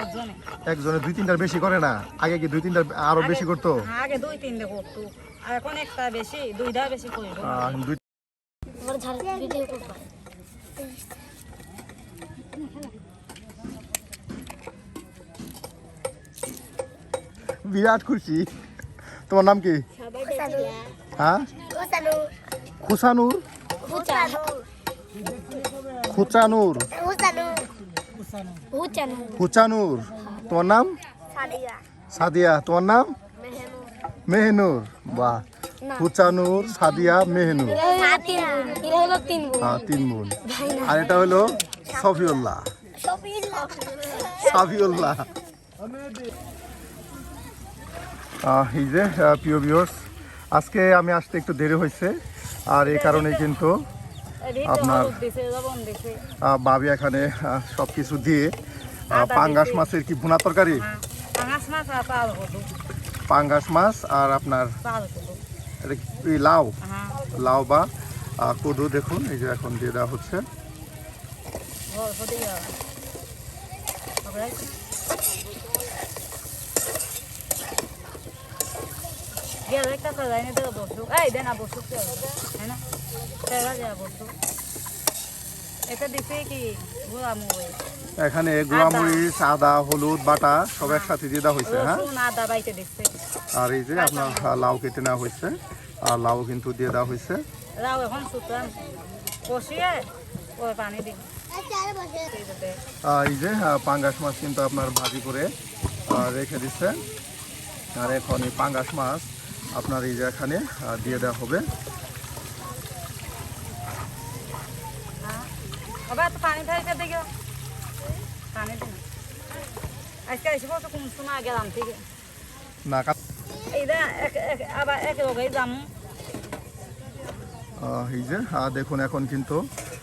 একজনে। একজনে দুই তিনটার বেশি করে না? আগে কি দুই তিনটার আরও বেশি করতো? আগে দুই তিনটে করতো এখন একটা বেশি দুইটা বেশি করে দুই আমার ঝাড় ভিডিও করবা বিরাট খুশি। তোমার নাম কি? হ্যাঁ? খুসানুর হুসানু খুচানুর তোমার নাম? সাদিয়া। তোমার নাম? মেহনু মেহনুর। বাহ। খুচানুর সাদিয়া, মেহনুর। হ্যাঁ তিন বোন। আর এটা হলো সফিউল্লাহ সফিউল্লাহ এই যে প্রিয় ভিউয়ার্স আজকে আমি আসতে একটু দেরি হয়েছে, আর এই কারণে কিন্তু আপনার- ভাবি এখানে সব কিছু দিয়ে পাঙ্গাস মাছের কি ভুনা তরকারি? হ্যাঁ পাঙ্গাস মাছ আর আপনার লাউ? হ্যাঁ। লাউ বা কদু দেখুন এই যে এখন দিয়ে দেওয়া হচ্ছে। একটা না? এখানে গুঁড়ামরিচ আদা। হলুদ বাটা সব একসাথে দিয়ে দেওয়া হয়েছে হ্যাঁ? আর এই যে আপনার লাউ কেটে নেওয়া হয়েছে আর লাউ কিন্তু দিয়ে দেওয়া হয়েছে। এই যে পাঙ্গাস মাছ কিন্তু আপনার ভাজি করে রেখে দিচ্ছে আর এখন এই পাঙ্গাস মাছ আপনার এই যে এখানে দিয়ে দেওয়া হবে। আবার তো পানি খাইতে দেখো। পানি দিন আজকে এসে বলতো কোন সময় গেলাম থেকে না এইটা এক- এক- আবার এক লগেই যাম। এই যে আহ, দেখুন এখন কিন্তু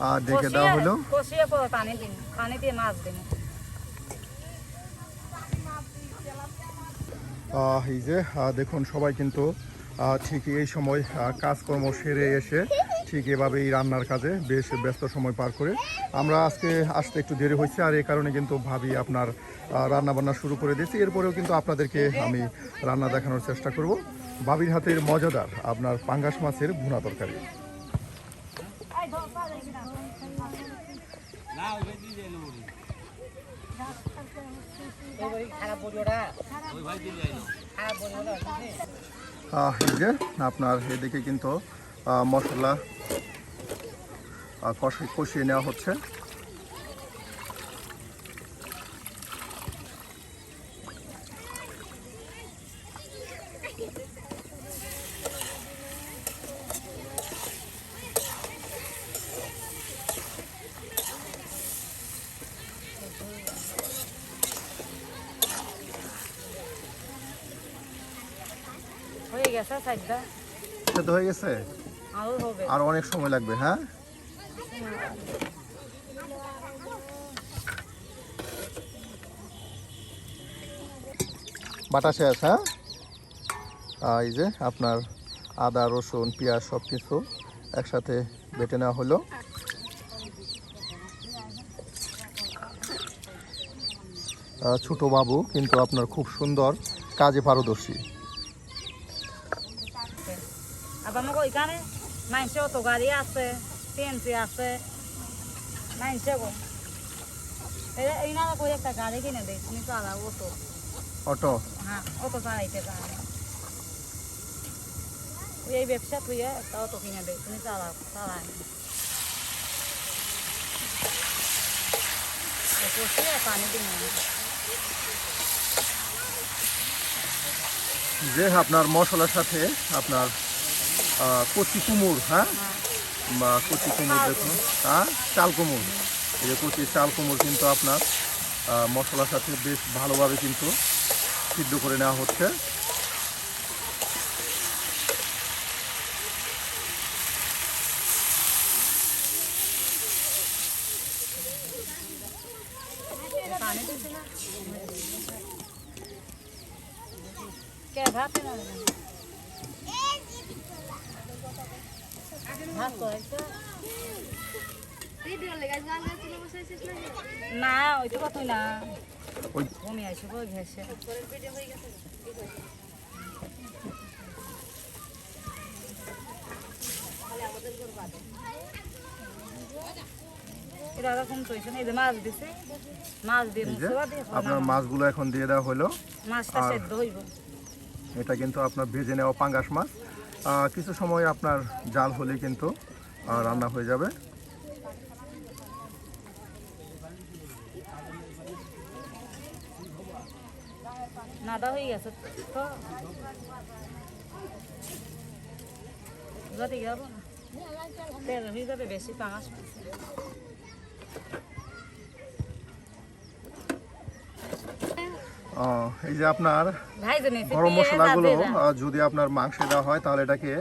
আহ, ডেকে দেওয়া হলো। কষিয়ে পরে পানি দিন পানি দিয়ে মাছ দিন। এই যে দেখুন সবাই কিন্তু ঠিক এই সময় কাজকর্ম সেরে এসে ঠিক এভাবে এই রান্নার কাজে বেশ ব্যস্ত সময় পার করে। আমরা আজকে আসতে একটু দেরি হয়েছে আর এই কারণে কিন্তু ভাবি আপনার রান্না বান্না শুরু করে দিয়েছি। এরপরেও কিন্তু আপনাদেরকে আমি রান্না দেখানোর চেষ্টা করব। ভাবির হাতের মজাদার আপনার পাঙ্গাস মাছের ভুনা তরকারি। আপনার এদিকে কিন্তু মশলা কষিয়ে নেওয়া হচ্ছে। হয়ে গেছে সাইডটা হয়ে গেছে? আর অনেক সময় লাগবে হ্যাঁ? বাটা শেষ হ্যাঁ? এই যে আপনার আদা রসুন পেঁয়াজ সব কিছু একসাথে বেটে নেওয়া হলো। ছোট বাবু কিন্তু আপনার খুব সুন্দর কাজে পারদর্শী। মাইসে অত গাড়ি আছে টিএমসি আছে গো এই- না করে একটা গাড়ি কিনে দেয় তুমি চালাও অটো অটো হ্যাঁ অটো চালাইতে পারে এই ব্যবসা তুই একটা অটো কিনে দেয় তুমি চালাও চালাই যে আপনার মশলার সাথে আপনার কচি কুমুর হ্যাঁ? বা কচি কুমুর দেখুন হ্যাঁ? চাল কুমুর। এই যে কচি চাল কুমুর কিন্তু আপনার মশলার সাথে বেশ ভালোভাবে কিন্তু সিদ্ধ করে নেওয়া হচ্ছে কে ভাত না ওই তো কতই না। বমি আপনার মাছগুলো এখন দিয়ে দেওয়া হলো। মাছটা সেদ্ধ হইব। এটা কিন্তু আপনার ভেজে নেওয়া পাঙ্গাস মাছ। কিছু সময় আপনার জাল হলে কিন্তু রান্না হয়ে যাবে। নাদা হয়ে গেছে তো। যাতে বেশি পাঙাশ মাছ। আহ, এই যে আপনার গরম মশলাগুলো যদি আপনার মাংসে দেওয়া হয় তাহলে এটাকে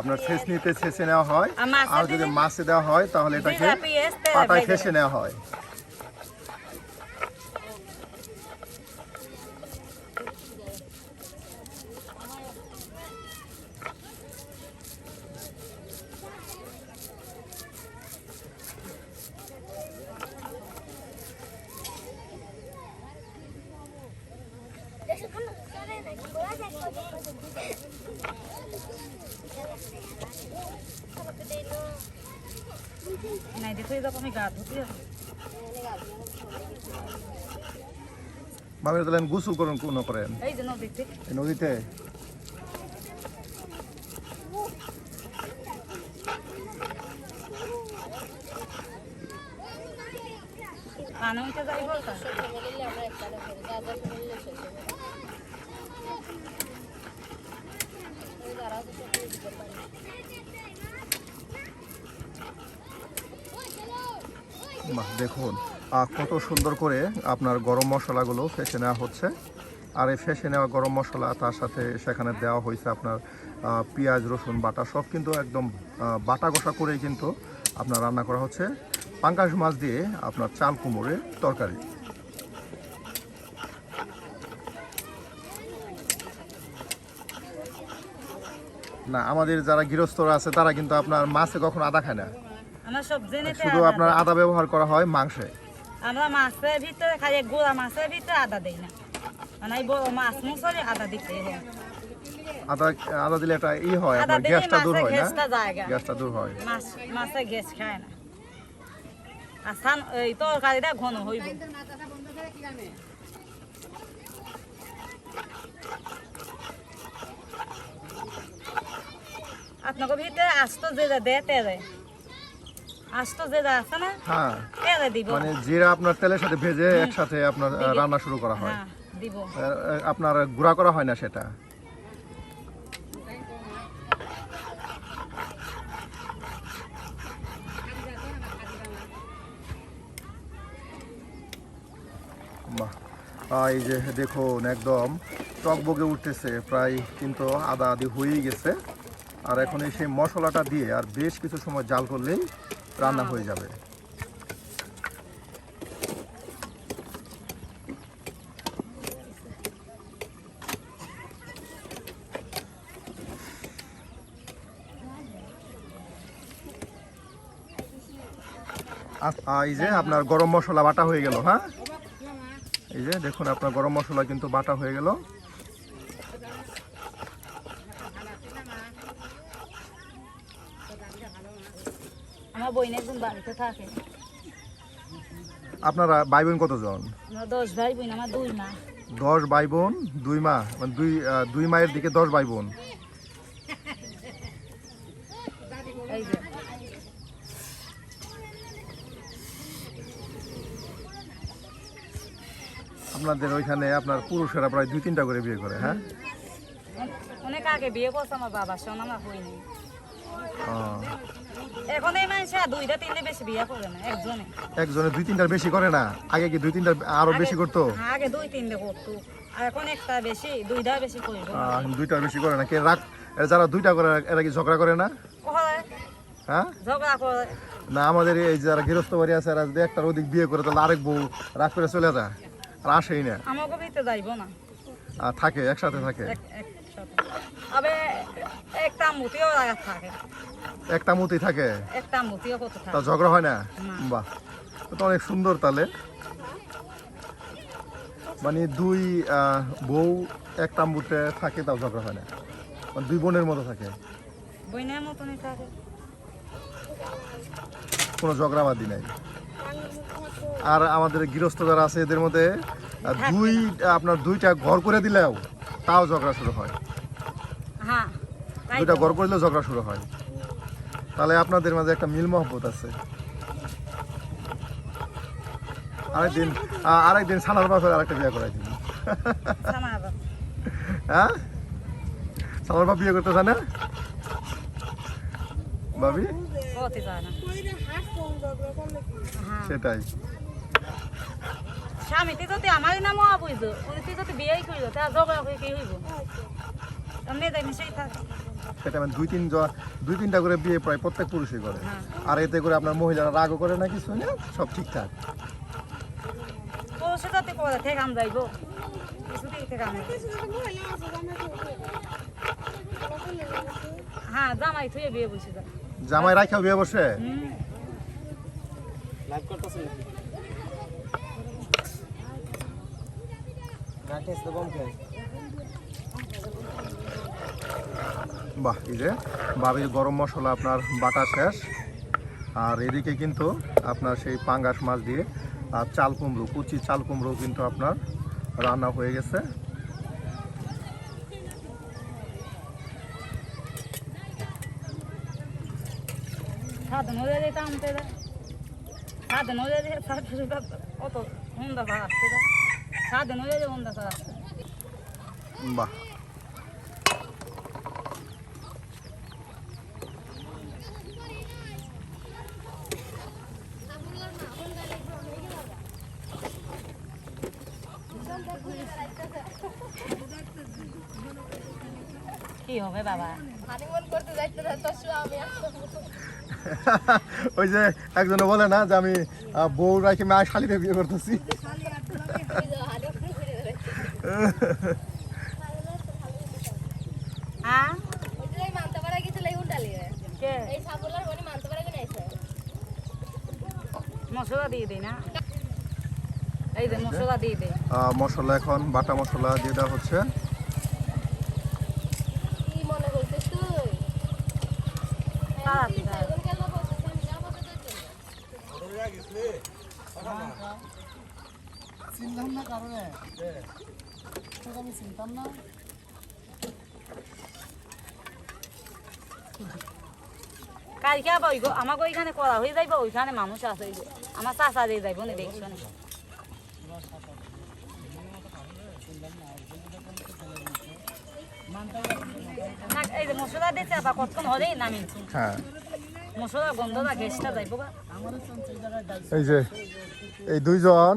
আপনার ছেঁচনিতে ছেঁচে নেওয়া হয়। আর যদি মাছে দেওয়া হয় তাহলে এটাকে পাটায় ফেসে নেওয়া হয়। নাই দেখো এই যাব আমি গা ধুতে যাব। ভাবে তাহলে গুসু করুন কোনো করেন? এই যে নদীতে। নদীতে? পানি উঠে যাই বলতা বাহ, দেখুন কত সুন্দর করে আপনার গরম মশলাগুলো ফেসে নেওয়া হচ্ছে। আর এই ফেসে নেওয়া গরম মশলা তার সাথে সেখানে দেওয়া হয়েছে আপনার পেঁয়াজ রসুন বাটা সব কিন্তু একদম বাটা কষা করেই কিন্তু আপনার রান্না করা হচ্ছে। পাঙ্কাশ মাছ দিয়ে আপনার চাল কুমড়োর তরকারি। না আমাদের যারা গৃহস্থরা আছে তারা কিন্তু আপনার মাছে কখনো আদা খায় না। আমরা সব জেনে শুধু আপনার আদা ব্যবহার করা হয় মাংসে? আমরা মাছের ভিতরে খালি গোড়া মাছের ভিতরে আদা দিই না। মানে বড় মাছ মুসলে আদা দিতে হয়। আদা আদা দিলে এটা ই হয় আপনার গ্যাসটা দূর হয় না? গ্যাসটা দূর হয়। মাছ মাছের গ্যাস খায় না। আর এই তরকারিটা ঘন হইব। আপনাকে ভিতরে আস্ত যেটা দেয় তেলে। আস্ত যেটা আছে না হ্যাঁ। তেলে দিব। মানে জিরা আপনার তেলের সাথে ভেজে একসাথে আপনার রান্না শুরু করা হয়। হ্যাঁ দিব। আপনার গুঁড়া করা হয় না সেটা? এই যে দেখুন একদম টকবগে উঠতেছে প্রায় কিন্তু আদা আদি হয়েই গেছে। আর এখন এই সেই মশলাটা দিয়ে আর বেশ কিছু সময় জাল করলেই রান্না হয়ে যাবে। এই যে আপনার গরম মশলা বাটা হয়ে গেল হ্যাঁ? এই যে দেখুন আপনার গরম মশলা কিন্তু বাটা হয়ে গেল আমার বই একজন বাড়িতে থাকে। আপনারা ভাই বোন কতজন? আমরা দশ ভাই বোন আমার দুই মা। দশ ভাই বোন দুই মা মানে দুই দুই মায়ের দিকে দশ ভাই বোন আপনাদের ওইখানে আপনার পুরুষেরা প্রায় দুই তিনটা করে বিয়ে করে হ্যাঁ? অনেক আগে বিয়ে করছে আমার বাবা শোন আমার হয়নি। এখন এই মানুষ দুইটা তিনটে বেশি বিয়ে করে না একজনে। একজনে দুই তিনটার বেশি করে না? আগে কি দুই তিনটা আরও বেশি করতো? আগে দুই তিনটে করতো এখন একটা বেশি দুইটা করে না? কে রাগ যারা দুইটা করে এরা কি ঝগড়া করে না? হ্যাঁ। ঝগড়া করে। না আমাদের এই যারা গৃহস্থ বাড়ি আছে এরা যদি একটার অধিক বিয়ে করে তাহলে আরেক বউ রাগ করে চলে যায়। আর আসেই না। আমাকে ভিতরে যাইব না। আর থাকে একসাথে থাকে। একসাথে। আবে একটা জায়গা থাকে। একটা মতি থাকে? একটা মুতিও কত তা ঝগড়া হয় না। বাহ। তো অনেক সুন্দর তাহলে। মানে দুই বউ এক তাম্বুতে থাকে তাও ঝগড়া হয় না। মানে দুই বোনের মতো থাকে। বইনের মতনই থাকে। কোনো ঝগড়াবাদি নাই। আর আমাদের গৃহস্থ যারা আছে এদের মধ্যে দুই আপনার দুইটা ঘর করে দিলেও তাও ঝগড়া শুরু হ্যাঁ। তাই দুইটা তো। করলেও ঝগড়া শুরু হয়। তাহলে আপনাদের মাঝে একটা মিল মহব্বত আছে। আরেকদিন আরেকদিন সানার বাপের আরেকটা বিয়ে করাই দিন হ্যাঁ? সানার বাপ বিয়ে করতে জানে? ভাবি? না। হ্যাঁ। সেটাই। আমারই নামও বুঝতো উনি যদি বিয়েই করল তা ঝগড়া হয়ে কি হইব? মেয়েদের মিশেই থাকে। সেটা মানে দুই তিন জ- দুই তিনটা করে বিয়ে প্রায় প্রত্যেক পুরুষই করে। আর এতে করে আপনার মহিলারা রাগও করে না কিছু না সব ঠিকঠাক। হ্যাঁ জামাই থুয়ে বিয়ে বসে যায়। জামাই রাখাও বিয়ে বসে? হুম। বাহ এই যে বাবির গরম মশলা আপনার বাটা শেষ। আর এদিকে কিন্তু আপনার সেই পাঙ্গাস মাছ দিয়ে আর চাল কুমড়ো কুচি চাল কুমড়ো কিন্তু আপনার রান্না হয়ে গেছে। সাধন হয়ে যেতে আনতে যায় সাধন হয়ে যেতে অত হুন্দা ভাড়া আসতে যায় সাধন হয়ে যেতে হুন্দা ভাড়া আসতে বাহ কি হবে বাবা। হানিমুন করতে যাইতে তো আমি আসতে ওই যে একজনে বলে না যে আমি আহ, বউ রাখি মেয়ে শালিতে বিয়ে করতেছি। হ্যাঁ মশলা দিয়ে দিই না। এই যে মশলা দিয়ে দিই আহ, মশলা এখন বাটা মশলা দিয়ে দেওয়া হচ্ছে কি মনে করছিস তুই তাড়াতাড়ি তাড়াতাড়ি। এখন কেন বলছিস আমি যাব তো তোর জন্য চিনলাম না কারণে। আমি চিনতাম না। কালকে আবার ওই আমাকে ওইখানে করা হয়ে যাইব ওইখানে মানুষ আছে ওই যে। আমার চাষা দিয়ে যাইব না দেখছ না? না, এই যে মশলা দিচ্ছে আবার কতক্ষণ হলেই নামিয়েছি হ্যাঁ। গন্ধটা গ্যাসটা যাইব গা। এই যে এই দুইজন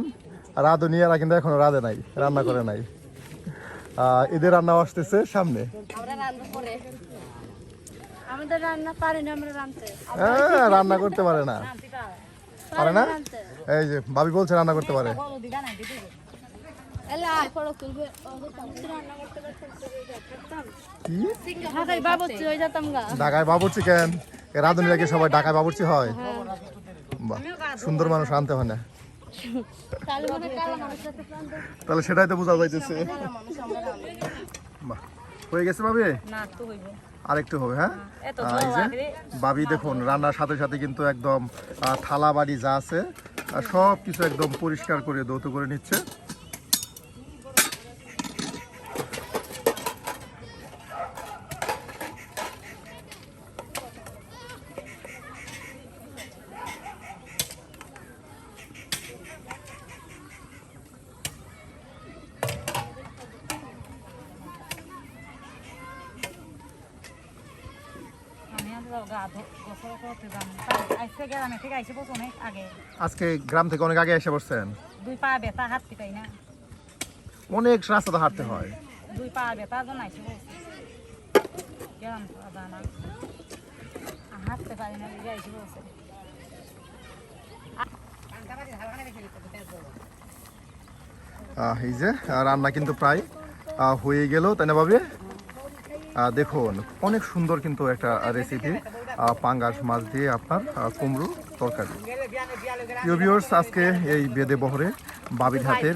রাঁধুনিয়ারা কিন্তু এখনও রাঁধে নাই রান্না করে নাই। আহ, এদের রান্না আসতেছে সামনে। রান্না করে আমাদের রান্না পারি না আমরা রাঁধতে। হ্যাঁ রান্না করতে পারে না। পারে না। এই যে ভাবি বলছে রান্না করতে পারে। ঢাকায় বাবুর্চি হয়ে যেতাম গা। ঢাকায় বাবুর্চি কেন? রাঁধুনিরা কি সবাই ঢাকায় বাবুর্চি হয়? বাহ সুন্দর মানুষ আনতে হয় না। তাহলে সেটাই তো বোঝা যাইতেছে। হয়ে গেছে ভাবি? আর একটু আরেকটু হবে হ্যাঁ? এত এই যে বাবি দেখুন রান্নার সাথে সাথে কিন্তু একদম থালা বাড়ি যা আছে সব কিছু একদম পরিষ্কার করে দৌত করে নিচ্ছে আমি আর গা ধো- গোসল করতে যাম আজকে গ্রাম থেকে অনেক আগে এসে পড়ছেন দুই পা ব্যথা হাত পিটাই না। অনেক রাস্তাতে হাঁটতে হয়। দুই পা ব্যথা জন আইসে হাঁটতে পারি না আইসে এই যে রান্না কিন্তু প্রায় হয়ে গেল তাই না ভাবি? দেখুন, অনেক সুন্দর কিন্তু একটা রেসিপি পাঙ্গাস মাছ দিয়ে আপনার কুমড়ো তরকারি। ভিউয়ার্স আজকে এই বেদে বহরে বাবির হাতের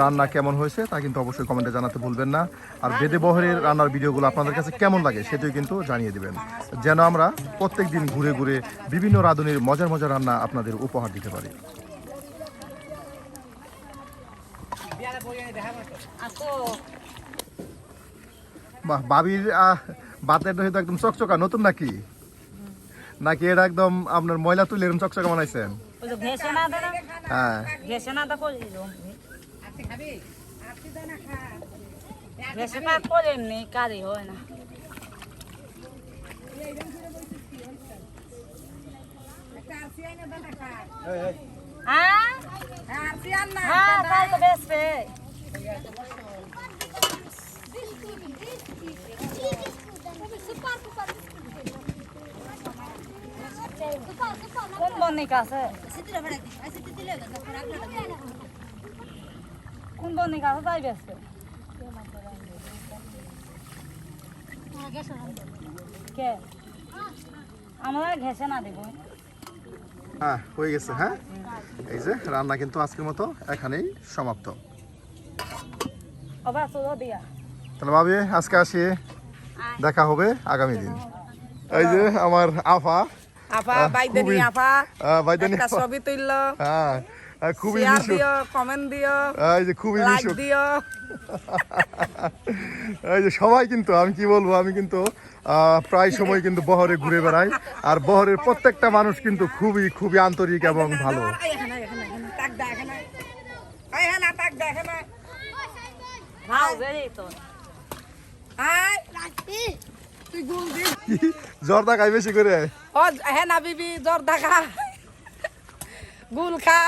রান্না কেমন হয়েছে তা কিন্তু অবশ্যই কমেন্টে জানাতে ভুলবেন না। আর বেদে বহরের রান্নার ভিডিওগুলো আপনাদের কাছে কেমন লাগে সেটিও কিন্তু জানিয়ে দিবেন। যেন আমরা প্রত্যেক দিন ঘুরে ঘুরে বিভিন্ন রাঁধুনির মজার মজার রান্না আপনাদের উপহার দিতে পারি। আসো। বাহ বাবির আহ, বাতের দই তো একদম চকচকা নতুন নাকি? নাকি এটা একদম আপনার ময়লা তুলে এরকম চকচকা বানাইছেন? হ্যাঁ। হয় না। হ্যাঁ? হ্যাঁ তাই তো বেসবে কোন বনিকা আছে। কোন বনিকা আছে? তাই বেসবে কে? আমরা ঘেসে না দেবো। হ্যাঁ হয়ে গেছে হ্যাঁ? এই যে রান্না কিন্তু আজকের মতো এখানেই সমাপ্ত। আবার চলো দিয়া। তাহলে ভাবি আজকে আসি দেখা হবে আগামী দিন। এই যে আমার আফা। বাইদেনি খুবই- বাইদানি একটা ছবি তুললো। হ্যাঁ খুবই শেয়ার কমেন্ট দিও এই যে খুবই লাইক দিও। এই যে সবাই কিন্তু আমি কি বলব আমি কিন্তু আহ, প্রায় সময় কিন্তু বহরে ঘুরে বেড়াই। আর বহরের প্রত্যেকটা মানুষ কিন্তু খুবই খুবই আন্তরিক এবং ভালো। এই এখানে জর্দা খাই বেশি করে। ও হ্যাঁ না বিবি জ্বর দেখা গুল খা।